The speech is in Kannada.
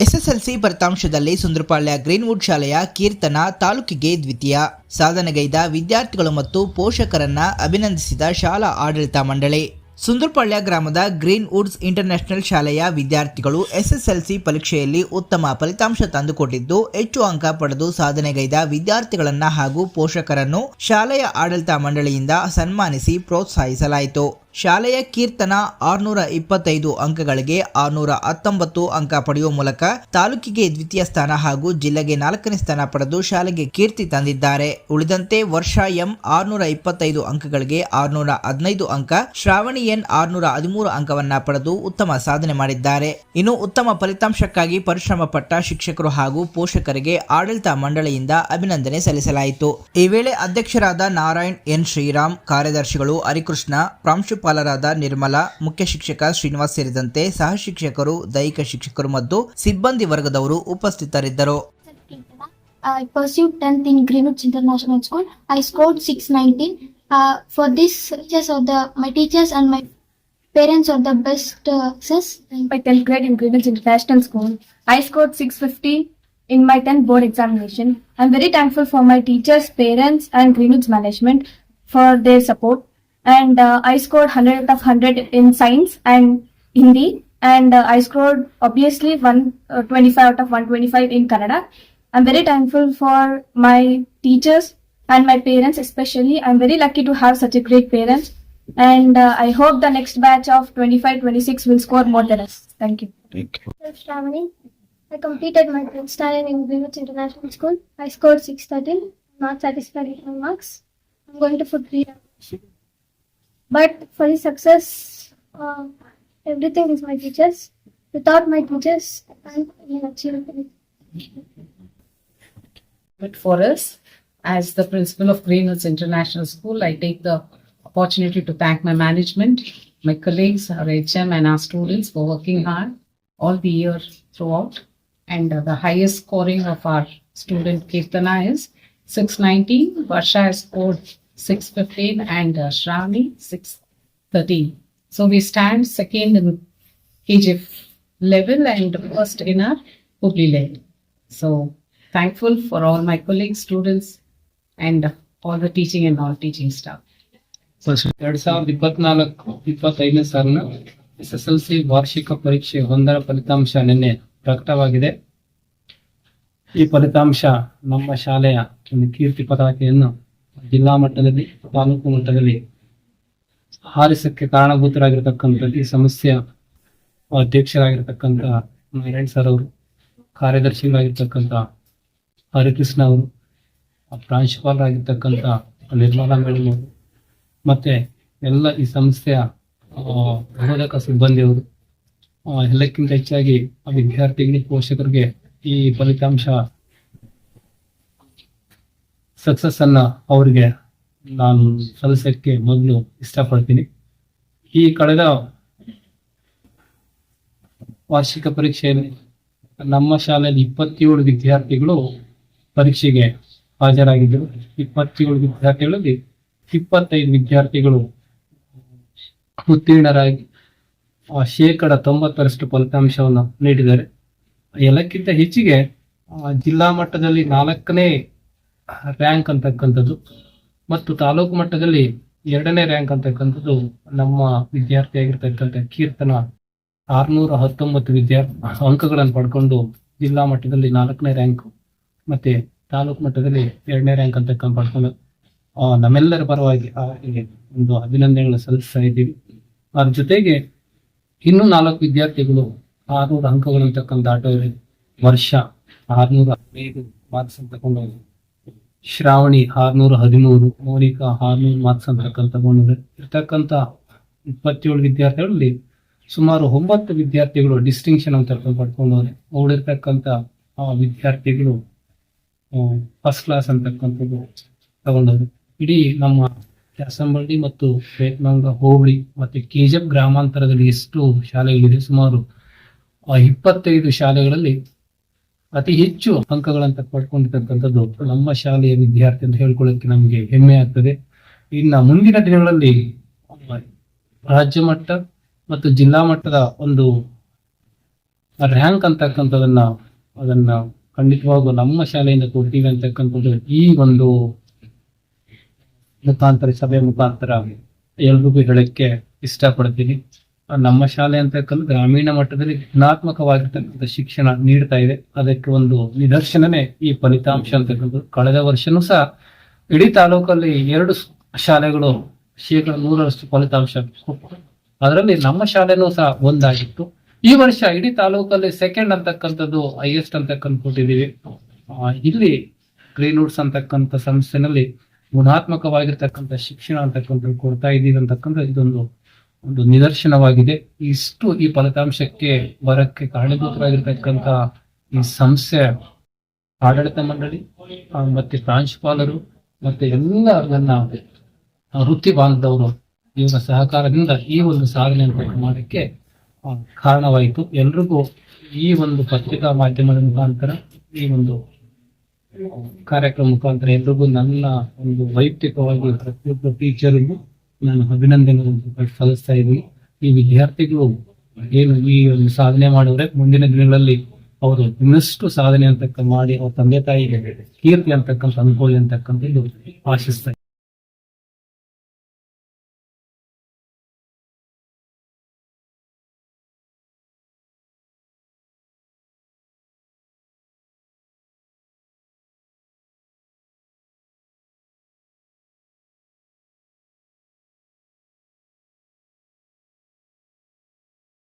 ಎಸ್ಎಸ್ಎಲ್ಸಿ ಫಲಿತಾಂಶದಲ್ಲಿ ಸುಂದರಪಾಳ್ಯ ಗ್ರೀನ್ವುಡ್ ಶಾಲೆಯ ಕೀರ್ತನ ತಾಲೂಕಿಗೆ ದ್ವಿತೀಯ. ಸಾಧನೆಗೈದ ವಿದ್ಯಾರ್ಥಿಗಳು ಮತ್ತು ಪೋಷಕರನ್ನ ಅಭಿನಂದಿಸಿದ ಶಾಲಾ ಆಡಳಿತ ಮಂಡಳಿ. ಸುಂದರಪಾಳ್ಯ ಗ್ರಾಮದ ಗ್ರೀನ್ ವುಡ್ಸ್ ಇಂಟರ್ನ್ಯಾಷನಲ್ ಶಾಲೆಯ ವಿದ್ಯಾರ್ಥಿಗಳು ಎಸ್ಎಸ್ಎಲ್ಸಿ ಪರೀಕ್ಷೆಯಲ್ಲಿ ಉತ್ತಮ ಫಲಿತಾಂಶ ತಂದುಕೊಟ್ಟಿದ್ದು, ಹೆಚ್ಚು ಅಂಕ ಪಡೆದು ಸಾಧನೆಗೈದ ವಿದ್ಯಾರ್ಥಿಗಳನ್ನ ಹಾಗೂ ಪೋಷಕರನ್ನು ಶಾಲೆಯ ಆಡಳಿತ ಮಂಡಳಿಯಿಂದ ಸನ್ಮಾನಿಸಿ ಪ್ರೋತ್ಸಾಹಿಸಲಾಯಿತು. ಶಾಲೆಯ ಕೀರ್ತನ ಆರುನೂರ ಇಪ್ಪತ್ತೈದು ಅಂಕಗಳಿಗೆ ಆರುನೂರ ಹತ್ತೊಂಬತ್ತು ಅಂಕ ಪಡೆಯುವ ಮೂಲಕ ತಾಲೂಕಿಗೆ ದ್ವಿತೀಯ ಸ್ಥಾನ ಹಾಗೂ ಜಿಲ್ಲೆಗೆ ನಾಲ್ಕನೇ ಸ್ಥಾನ ಪಡೆದು ಶಾಲೆಗೆ ಕೀರ್ತಿ ತಂದಿದ್ದಾರೆ. ಉಳಿದಂತೆ ವರ್ಷ ಎಂ ಆರುನೂರ ಇಪ್ಪತ್ತೈದು ಅಂಕಗಳಿಗೆ ಆರುನೂರ ಹದಿನೈದು ಅಂಕ, ಶ್ರಾವಣಿ ಎನ್ ಆರುನೂರ ಹದಿಮೂರು ಅಂಕವನ್ನ ಪಡೆದು ಉತ್ತಮ ಸಾಧನೆ ಮಾಡಿದ್ದಾರೆ. ಇನ್ನು ಉತ್ತಮ ಫಲಿತಾಂಶಕ್ಕಾಗಿ ಪರಿಶ್ರಮ ಪಟ್ಟ ಶಿಕ್ಷಕರು ಹಾಗೂ ಪೋಷಕರಿಗೆ ಆಡಳಿತ ಮಂಡಳಿಯಿಂದ ಅಭಿನಂದನೆ ಸಲ್ಲಿಸಲಾಯಿತು. ಈ ವೇಳೆ ಅಧ್ಯಕ್ಷರಾದ ನಾರಾಯಣ್ ಎನ್ ಶ್ರೀರಾಮ್, ಕಾರ್ಯದರ್ಶಿಗಳು ಹರಿಕೃಷ್ಣ ಪ್ರಾಂಶುಪಾಲರಾದ ನಿರ್ಮಲಾ ಮುಖ್ಯ ಶಿಕ್ಷಕ ಶ್ರೀನಿವಾಸ್ ಸೇರಿದಂತೆ ಸಹ ಶಿಕ್ಷಕರು ದೈಹಿಕ ಶಿಕ್ಷಕರು ಮತ್ತು ಸಿಬ್ಬಂದಿ ವರ್ಗದವರು ಉಪಸ್ಥಿತರಿದ್ದರು I pursued 10th in Greenwich International School. I scored 619. Uh, for this, teachers of the my teachers and my parents are the best uh, success. my 10th grade in Greenwich International School. I scored 650 in my 10th board examination. I'm very thankful for my teachers, parents, and Greenwich management for their support. And uh, I scored 100 out of 100 in science and Hindi. And uh, I scored obviously 125 out of 125 in Kannada. I'm very thankful for my teachers and my parents, especially. I'm very lucky to have such a great parents. And uh, I hope the next batch of 25 26 will score more than us. Thank you. Myself, Shravani. I completed my 10th standard in Greenwich International School. I scored 613. Not satisfied with my marks. I'm going to put re But for his success, uh, everything is my teachers. Without my teachers, I can't achieve anything. But for us, as the principal of Greenwoods International School, I take the opportunity to thank my management, my colleagues, our HM and our students for working hard all the year throughout. And uh, the highest scoring of our student Kirtana is 619, Varsha has scored 615 and uh, Shravani 613. So we stand second in KGF level and first in our Hubli level. So thankful for all my colleagues, students, and all the teaching and all teaching staff. ಎರಡ್ ಸಾವಿರದ ಇಪ್ಪತ್ನಾಲ್ಕು ಇಪ್ಪತ್ತೈದನೇ ಸಾಲಿನ ಎಸ್ ಎಸ್ ಎಲ್ ಸಿ ವಾರ್ಷಿಕ ಪರೀಕ್ಷೆ ಒಂದರ ಫಲಿತಾಂಶ ನಿನ್ನೆ ಪ್ರಕಟವಾಗಿದೆ ಈ ಫಲಿತಾಂಶ ನಮ್ಮ ಶಾಲೆಯ ಒಂದು ಕೀರ್ತಿ ಪತಾಕೆಯನ್ನು ಜಿಲ್ಲಾ ಮಟ್ಟದಲ್ಲಿ, ತಾಲೂಕು ಮಟ್ಟದಲ್ಲಿ ಹಾರಿಸಕ್ಕೆ ಕಾರಣಭೂತರಾಗಿರ್ತಕ್ಕಂಥ ಈ ಸಮಸ್ಯೆ ಅಧ್ಯಕ್ಷರಾಗಿರ್ತಕ್ಕಂಥ ನಾರಾಯಣ್ ಸರ್ ಅವರು, ಕಾರ್ಯದರ್ಶಿಗಳಾಗಿರ್ತಕ್ಕಂಥ ಹರಿಕೃಷ್ಣ ಅವರು, ಪ್ರಾಂಶುಪಾಲರಾಗಿರ್ತಕ್ಕಂಥ ನಿರ್ಮಲಾ ಮೇಡಮ್ ಅವರು, ಮತ್ತೆ ಎಲ್ಲ ಈ ಸಂಸ್ಥೆಯ ಬೋಧಕ ಸಿಬ್ಬಂದಿಯವರು ಎಲ್ಲಕ್ಕಿಂತ ಹೆಚ್ಚಾಗಿ ವಿದ್ಯಾರ್ಥಿಗಳಿಗೆ ಪೋಷಕರಿಗೆ ಈ ಫಲಿತಾಂಶ ಸಕ್ಸಸ್ ಅನ್ನ ಅವರಿಗೆ ನಾನು ಸಲ್ಲಿಸಕ್ಕೆ ಮೊದಲು ಇಷ್ಟಪಡ್ತೀನಿ. ಈ ಕಳೆದ ವಾರ್ಷಿಕ ಪರೀಕ್ಷೆಯಲ್ಲಿ ನಮ್ಮ ಶಾಲೆಯಲ್ಲಿ ಇಪ್ಪತ್ತೇಳು ವಿದ್ಯಾರ್ಥಿಗಳು ಪರೀಕ್ಷೆಗೆ ಹಾಜರಾಗಿದ್ದರು. ಇಪ್ಪತ್ತೇಳು ವಿದ್ಯಾರ್ಥಿಗಳಲ್ಲಿ ಇಪ್ಪತ್ತೈದು ವಿದ್ಯಾರ್ಥಿಗಳು ಉತ್ತೀರ್ಣರಾಗಿ ಶೇಕಡ ತೊಂಬತ್ತರಷ್ಟು ಫಲಿತಾಂಶವನ್ನು ನೀಡಿದ್ದಾರೆ. ಎಲ್ಲಕ್ಕಿಂತ ಹೆಚ್ಚಿಗೆ ಜಿಲ್ಲಾ ಮಟ್ಟದಲ್ಲಿ ನಾಲ್ಕನೇ ರ್ಯಾಂಕ್ ಅಂತಕ್ಕಂಥದ್ದು. ಮತ್ತು ತಾಲೂಕು ಮಟ್ಟದಲ್ಲಿ ಎರಡನೇ ರ್ಯಾಂಕ್ ಅಂತಕ್ಕಂಥದ್ದು ನಮ್ಮ ವಿದ್ಯಾರ್ಥಿಯಾಗಿರ್ತಕ್ಕಂಥ ಕೀರ್ತನ ಆರ್ನೂರ ಹತ್ತೊಂಬತ್ತು ವಿದ್ಯಾರ್ಥಿ ಅಂಕಗಳನ್ನು ಪಡ್ಕೊಂಡು ಜಿಲ್ಲಾ ಮಟ್ಟದಲ್ಲಿ ನಾಲ್ಕನೇ ರ್ಯಾಂಕ್ ಮತ್ತೆ ತಾಲೂಕು ಮಟ್ಟದಲ್ಲಿ ಎರಡನೇ ರ್ಯಾಂಕ್ ಅಂತಕ್ಕಂಥ ಪಡ್ಕೊಂಡು ನಮ್ಮೆಲ್ಲರ ಪರವಾಗಿ ಒಂದು ಅಭಿನಂದನೆಗಳನ್ನು ಸಲ್ಲಿಸ್ತಾ ಇದ್ದೀವಿ. ಅದ್ರ ಜೊತೆಗೆ ಇನ್ನೂ ನಾಲ್ಕು ವಿದ್ಯಾರ್ಥಿಗಳು ಆರ್ನೂರು ಅಂಕಗಳಂತಕ್ಕಂಥ ಆಟೋ ವರ್ಷ ಆರ್ನೂರ ಹದಿನೈದು ಮಾರ್ಕ್ಸ್ ತಗೊಂಡು ಶ್ರಾವಣಿ ಆರ್ನೂರ ಹದಿಮೂರು, ಮೌನಿಕಾ ಆರ್ನೂರು ಮಾರ್ಕ್ಸ್ ಅಂತಕ್ಕಂಥ ತಗೊಂಡ್ರೆ ಇರ್ತಕ್ಕಂಥ ಇಪ್ಪತ್ತೇಳು ವಿದ್ಯಾರ್ಥಿಗಳಲ್ಲಿ ಸುಮಾರು ಒಂಬತ್ತು ವಿದ್ಯಾರ್ಥಿಗಳು ಡಿಸ್ಟಿಂಕ್ಷನ್ ಅಂತ ಪಡ್ಕೊಂಡವ್ರೆ. ಅವಳಿರ್ತಕ್ಕಂಥ ಆ ವಿದ್ಯಾರ್ಥಿಗಳು ಫಸ್ಟ್ ಕ್ಲಾಸ್ ಅಂತಕ್ಕಂಥದ್ದು ತಗೊಂಡವ್ರು. ಇಡೀ ನಮ್ಮ ಕ್ಯಾಸಂಬಳ್ಳಿ ಮತ್ತು ವೇತನಾಂಗ ಹೋಬಳಿ ಮತ್ತು ಕೆಜಪ್ ಗ್ರಾಮಾಂತರದಲ್ಲಿ ಎಷ್ಟು ಶಾಲೆಗಳಿದೆ? ಸುಮಾರು ಇಪ್ಪತ್ತೈದು ಶಾಲೆಗಳಲ್ಲಿ ಅತಿ ಹೆಚ್ಚು ಅಂಕಗಳಂತ ಪಡ್ಕೊಂಡಿರ್ತಕ್ಕಂಥದ್ದು ನಮ್ಮ ಶಾಲೆಯ ವಿದ್ಯಾರ್ಥಿ ಅಂತ ಹೇಳ್ಕೊಳ್ಳೋಕೆ ನಮಗೆ ಹೆಮ್ಮೆ ಆಗ್ತದೆ. ಇನ್ನ ಮುಂದಿನ ದಿನಗಳಲ್ಲಿ ರಾಜ್ಯ ಮಟ್ಟ ಮತ್ತು ಜಿಲ್ಲಾ ಮಟ್ಟದ ಒಂದು ರ್ಯಾಂಕ್ ಅಂತಕ್ಕಂಥದನ್ನ ಅದನ್ನ ಖಂಡಿತವಾಗೂ ನಮ್ಮ ಶಾಲೆಯಿಂದ ಕೊಡ್ತೀವಿ ಅಂತಕ್ಕಂಥದ್ದು ಈ ಒಂದು ಮುಖಾಂತರ ಸಭೆ ಮುಖಾಂತರ ಎಲ್ರಿಗೂ ಹೇಳಕ್ಕೆ ಇಷ್ಟಪಡ್ತೀನಿ. ನಮ್ಮ ಶಾಲೆ ಅಂತಕ್ಕಂಥ ಗ್ರಾಮೀಣ ಮಟ್ಟದಲ್ಲಿ ಗುಣಾತ್ಮಕವಾಗಿರ್ತಕ್ಕಂಥ ಶಿಕ್ಷಣ ನೀಡ್ತಾ ಇದೆ. ಅದಕ್ಕೆ ಒಂದು ನಿದರ್ಶನನೇ ಈ ಫಲಿತಾಂಶ ಅಂತಕ್ಕಂಥದ್ದು ಕಳೆದ ವರ್ಷನೂ ಸಹ ಇಡೀ ತಾಲೂಕಲ್ಲಿ ಎರಡು ಶಾಲೆಗಳು ಶೇಕಡ ನೂರರಷ್ಟು ಫಲಿತಾಂಶ ಅದರಲ್ಲಿ ನಮ್ಮ ಶಾಲೆನೂ ಸಹ ಒಂದಾಗಿತ್ತು. ಈ ವರ್ಷ ಇಡೀ ತಾಲೂಕಲ್ಲಿ ಸೆಕೆಂಡ್ ಅಂತಕ್ಕಂಥದ್ದು ಹೈಯೆಸ್ಟ್ ಅಂತಕ್ಕಂಥ ಕೊಟ್ಟಿದ್ದೀವಿ. ಇಲ್ಲಿ ಗ್ರೀನ್ವುಡ್ಸ್ ಅಂತಕ್ಕಂಥ ಸಂಸ್ಥೆನಲ್ಲಿ ಗುಣಾತ್ಮಕವಾಗಿರ್ತಕ್ಕಂಥ ಶಿಕ್ಷಣ ಅಂತಕ್ಕಂಥದ್ದು ಕೊಡ್ತಾ ಇದ್ದೀವಿ ಅಂತಕ್ಕಂಥ ಇದೊಂದು ಒಂದು ನಿದರ್ಶನವಾಗಿದೆ. ಇಷ್ಟು ಈ ಫಲಿತಾಂಶಕ್ಕೆ ಬರಕ್ಕೆ ಕಾರಣೀಭೂತರಾಗಿರ್ತಕ್ಕಂಥ ಈ ಸಂಸ್ಥೆ ಆಡಳಿತ ಮಂಡಳಿ ಮತ್ತೆ ಪ್ರಾಂಶುಪಾಲರು, ಮತ್ತೆ ಎಲ್ಲ ನನ್ನ ವೃತ್ತಿ ಬಾಂಧವರು, ಇವರ ಸಹಕಾರದಿಂದ ಈ ಒಂದು ಸಾಧನೆ ಮಾಡಕ್ಕೆ ಕಾರಣವಾಯಿತು. ಎಲ್ರಿಗೂ ಈ ಒಂದು ಪತ್ರಿಕಾ ಮಾಧ್ಯಮದ ಮುಖಾಂತರ, ಈ ಒಂದು ಕಾರ್ಯಕ್ರಮ ಮುಖಾಂತರ ಎಲ್ರಿಗೂ ನನ್ನ ಒಂದು ವೈಯಕ್ತಿಕವಾಗಿ ಪ್ರತಿಯೊಬ್ಬ ಟೀಚರಿಗೂ ನಾನು ಅಭಿನಂದನೆ ಸಲ್ಲಿಸ್ತಾ ಇದ್ದೀನಿ ಈ ವಿದ್ಯಾರ್ಥಿಗಳು ಏನು ಈ ಒಂದು ಸಾಧನೆ ಮಾಡಿದ್ರೆ ಮುಂದಿನ ದಿನಗಳಲ್ಲಿ ಅವರು ಇನ್ನಷ್ಟು ಸಾಧನೆ ಅಂತಕ್ಕ ಮಾಡಿ ಅವ್ರ ತಂದೆ ತಾಯಿಗೆ ಕೀರ್ತಿ ಅಂತಕ್ಕಂಥ ಅನುಕೂಲ ಅಂತಕ್ಕಂಥದ್ದು ಆಶಿಸ್ತಾ.